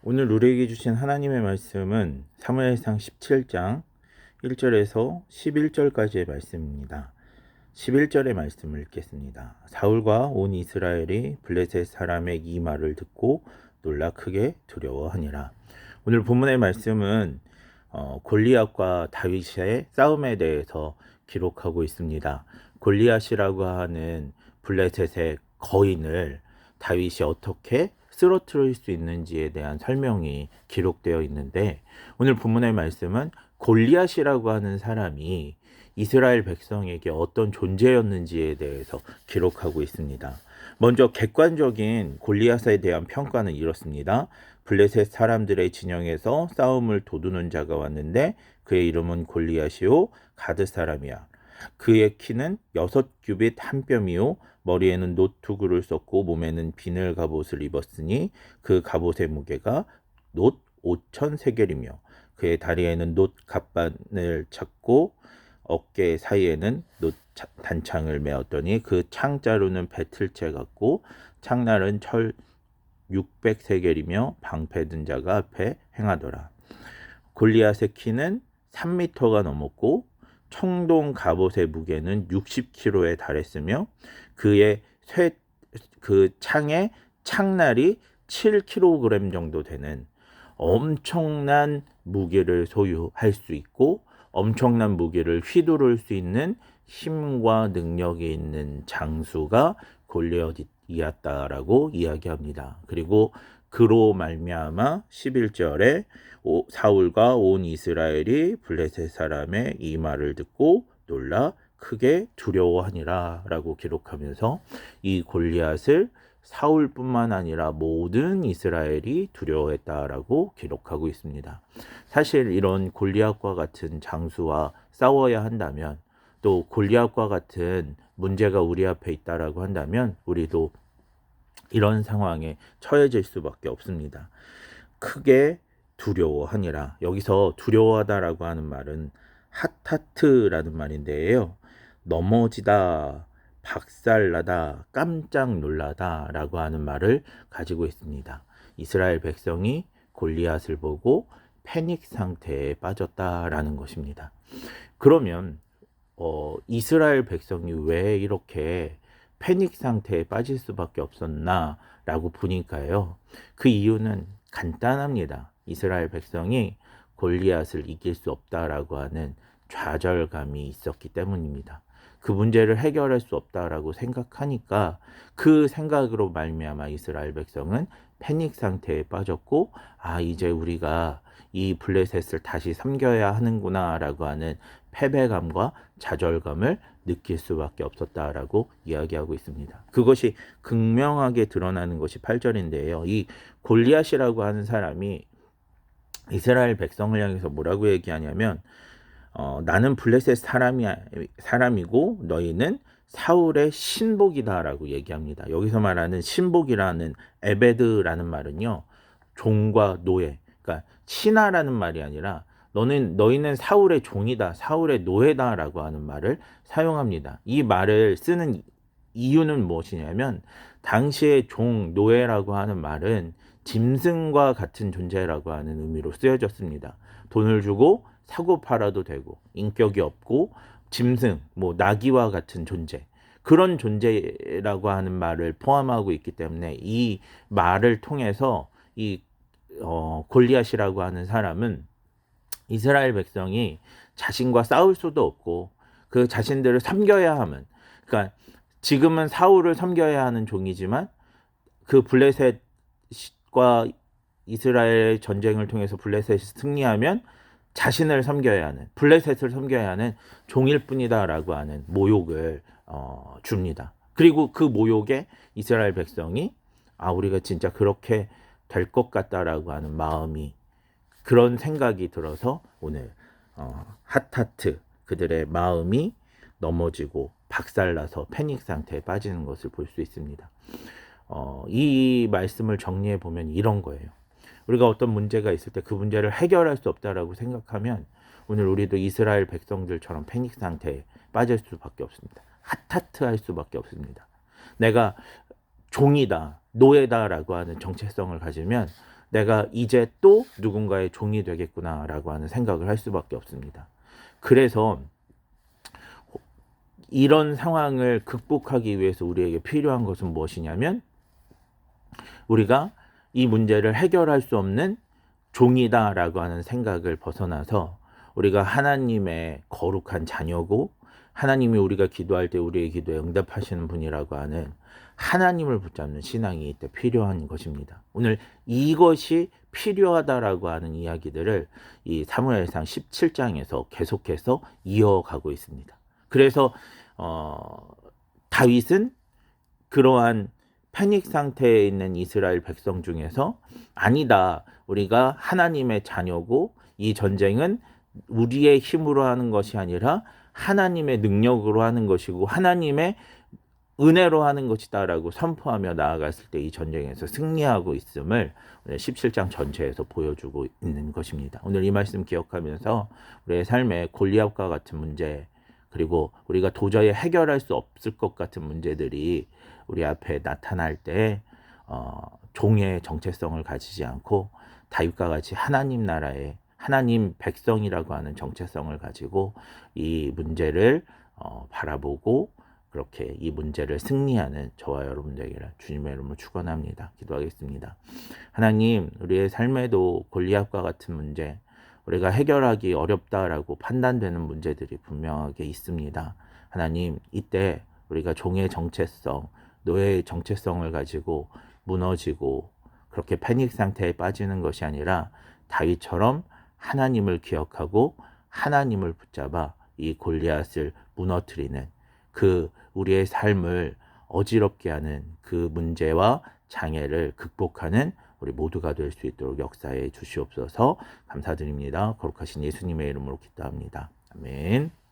오늘 우리에게 주신 하나님의 말씀은 사무엘상 17장 1절에서 11절까지의 말씀입니다. 11절의 말씀을 읽겠습니다. 사울과 온 이스라엘이 블레셋 사람의 이 말을 듣고 놀라 크게 두려워하니라. 오늘 본문의 말씀은 어, 골리앗과 다윗의 싸움에 대해서 기록하고 있습니다. 골리앗이라고 하는 블레셋의 거인을 다윗이 어떻게 쓰러뜨릴 수 있는지에 대한 설명이 기록되어 있는데 오늘 본문의 말씀은 골리앗이라고 하는 사람이 이스라엘 백성에게 어떤 존재였는지에 대해서 기록하고 있습니다. 먼저 객관적인 골리앗에 대한 평가는 이렇습니다. 블레셋 사람들의 진영에서 싸움을 도두는 자가 왔는데 그의 이름은 골리앗이요 가드 사람이야. 그의 키는 여섯 규빗 한 뼘이요 머리에는 노투구를 썼고 몸에는 비늘 갑옷을 입었으니 그 갑옷의 무게가 놋 오천 세겔이며 그의 다리에는 놋 갑반을 찾고 어깨 사이에는 놋 단창을 메었더니 그 창자루는 배틀채 같고 창날은 철 600세겔이며 방패 든 자가 앞에 행하더라. 골리앗의 키는 3미터가 넘었고 청동 갑옷의 무게는 60kg에 달했으며 그의 쇠, 그 창의 창날이 7kg 정도 되는 엄청난 무게를 소유할 수 있고 엄청난 무게를 휘두를 수 있는 힘과 능력이 있는 장수가 골리앗이었다라고 이야기합니다. 그리고 그로 말미암아 11절에 사울과 온 이스라엘이 블레셋 사람의 이 말을 듣고 놀라 크게 두려워하니라라고 기록하면서 이 골리앗을 사울뿐만 아니라 모든 이스라엘이 두려워했다라고 기록하고 있습니다. 사실 이런 골리앗과 같은 장수와 싸워야 한다면 또 골리앗과 같은 문제가 우리 앞에 있다라고 한다면 우리도 이런 상황에 처해질 수밖에 없습니다. 크게 두려워하니라. 여기서 두려워하다라고 하는 말은 핫하트라는 말인데요. 넘어지다, 박살나다, 깜짝 놀라다라고 하는 말을 가지고 있습니다. 이스라엘 백성이 골리앗을 보고 패닉 상태에 빠졌다라는 것입니다. 그러면 어, 이스라엘 백성이 왜 이렇게 패닉 상태에 빠질 수밖에 없었나 라고 보니까요. 그 이유는 간단합니다. 이스라엘 백성이 골리앗을 이길 수 없다라고 하는 좌절감이 있었기 때문입니다. 그 문제를 해결할 수 없다라고 생각하니까 그 생각으로 말미암아 이스라엘 백성은 패닉 상태에 빠졌고 아 이제 우리가 이 블레셋을 다시 섬겨야 하는구나라고 하는 패배감과 좌절감을 느낄 수밖에 없었다라고 이야기하고 있습니다. 그것이 극명하게 드러나는 것이 8절인데요. 이 골리앗이라고 하는 사람이 이스라엘 백성을 향해서 뭐라고 얘기하냐면 어, 나는 블레셋 사람이 사람이고 너희는 사울의 신복이다라고 얘기합니다. 여기서 말하는 신복이라는 에베드라는 말은요. 종과 노예. 그러니까 신하라는 말이 아니라 너는 너희는 사울의 종이다, 사울의 노예다라고 하는 말을 사용합니다. 이 말을 쓰는 이유는 무엇이냐면 당시의 종, 노예라고 하는 말은 짐승과 같은 존재라고 하는 의미로 쓰여졌습니다. 돈을 주고 사고 팔아도 되고 인격이 없고 짐승, 뭐 나귀와 같은 존재 그런 존재라고 하는 말을 포함하고 있기 때문에 이 말을 통해서 이 어, 골리앗이라고 하는 사람은 이스라엘 백성이 자신과 싸울 수도 없고 그 자신들을 섬겨야 하면 그러니까 지금은 사울을 섬겨야 하는 종이지만 그 블레셋과 이스라엘 전쟁을 통해서 블레셋이 승리하면 자신을 섬겨야 하는 블레셋을 섬겨야 하는 종일 뿐이다라고 하는 모욕을 어, 줍니다. 그리고 그 모욕에 이스라엘 백성이 아 우리가 진짜 그렇게 될 것 같다라고 하는 마음이 그런 생각이 들어서 오늘 어, 핫하트 그들의 마음이 넘어지고 박살나서 패닉 상태에 빠지는 것을 볼 수 있습니다. 어, 이 말씀을 정리해 보면 이런 거예요. 우리가 어떤 문제가 있을 때 그 문제를 해결할 수 없다라고 생각하면 오늘 우리도 이스라엘 백성들처럼 패닉 상태에 빠질 수밖에 없습니다. 핫하트 할 수밖에 없습니다. 내가 종이다, 노예다라고 하는 정체성을 가지면 내가 이제 또 누군가의 종이 되겠구나라고 하는 생각을 할 수밖에 없습니다. 그래서 이런 상황을 극복하기 위해서 우리에게 필요한 것은 무엇이냐면 우리가 이 문제를 해결할 수 없는 종이다라고 하는 생각을 벗어나서 우리가 하나님의 거룩한 자녀고 하나님이 우리가 기도할 때 우리의 기도에 응답하시는 분이라고 하는 하나님을 붙잡는 신앙이 이때 필요한 것입니다. 오늘 이것이 필요하다라고 하는 이야기들을 이 사무엘상 17장에서 계속해서 이어가고 있습니다. 그래서 어, 다윗은 그러한 패닉 상태에 있는 이스라엘 백성 중에서 아니다. 우리가 하나님의 자녀고 이 전쟁은 우리의 힘으로 하는 것이 아니라 하나님의 능력으로 하는 것이고 하나님의 은혜로 하는 것이다라고 선포하며 나아갔을 때 이 전쟁에서 승리하고 있음을 오늘 17장 전체에서 보여주고 있는 것입니다. 오늘 이 말씀 기억하면서 우리의 삶에 골리앗과 같은 문제 그리고 우리가 도저히 해결할 수 없을 것 같은 문제들이 우리 앞에 나타날 때 어, 종의 정체성을 가지지 않고 다윗과 같이 하나님 나라의 하나님 백성이라고 하는 정체성을 가지고 이 문제를 어, 바라보고 그렇게 이 문제를 승리하는 저와 여러분들에게 주님의 이름으로 축원합니다. 기도하겠습니다. 하나님, 우리의 삶에도 골리앗과 같은 문제, 우리가 해결하기 어렵다라고 판단되는 문제들이 분명하게 있습니다. 하나님, 이때 우리가 종의 정체성, 노예의 정체성을 가지고 무너지고 그렇게 패닉 상태에 빠지는 것이 아니라 다윗처럼 하나님을 기억하고 하나님을 붙잡아 이 골리앗을 무너뜨리는 그 우리의 삶을 어지럽게 하는 그 문제와 장애를 극복하는 우리 모두가 될 수 있도록 역사해 주시옵소서 감사드립니다. 거룩하신 예수님의 이름으로 기도합니다. 아멘.